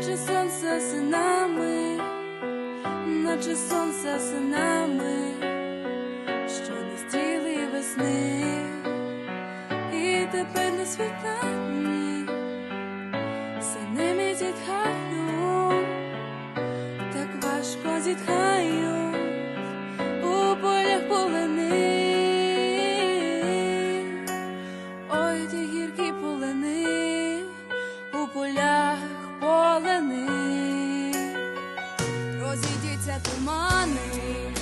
наче сонце синами, наче сонце синами, що не стріли весни, і тепер на світанні синими зітхаю, так важко зітхаю тумани,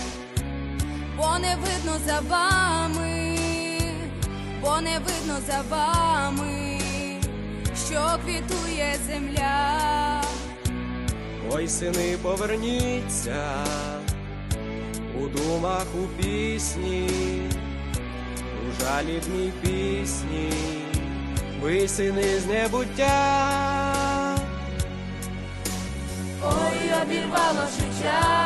бо не видно за вами, бо не видно за вами, що квітує земля. Ой, сини, поверніться у думах у пісні, у жалібній пісні, ви сини з небуття. Ой, обірвало життя,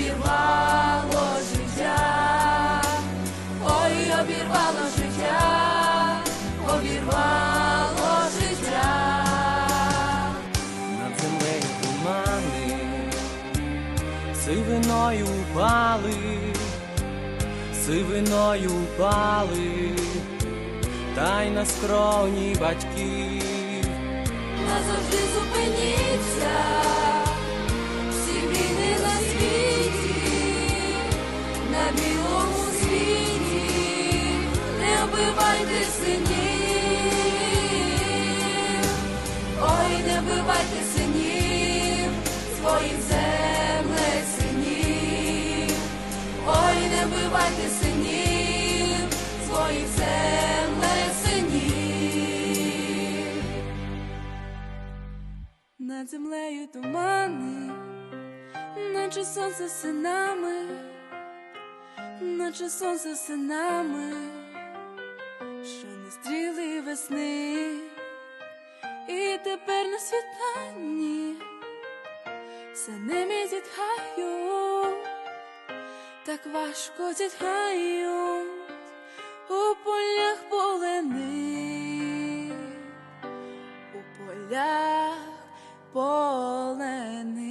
обірвало життя, ой, обірвало життя, обірвало життя. Над землею тумани, сивиною впали, сивиною впали, та й на скроні батьків. Назавжди зупиніться, білому світі, не вбивайте синів, ой, не вбивайте синів, своїх землех синів, ой, не вбивайте синів, своїх землех синів. Над землею тумани, наче сонце синами, наче сонце синами, що не стріли весни, і тепер на світанні за ними зітхаю, так важко зітхають у полях полени у полях полени.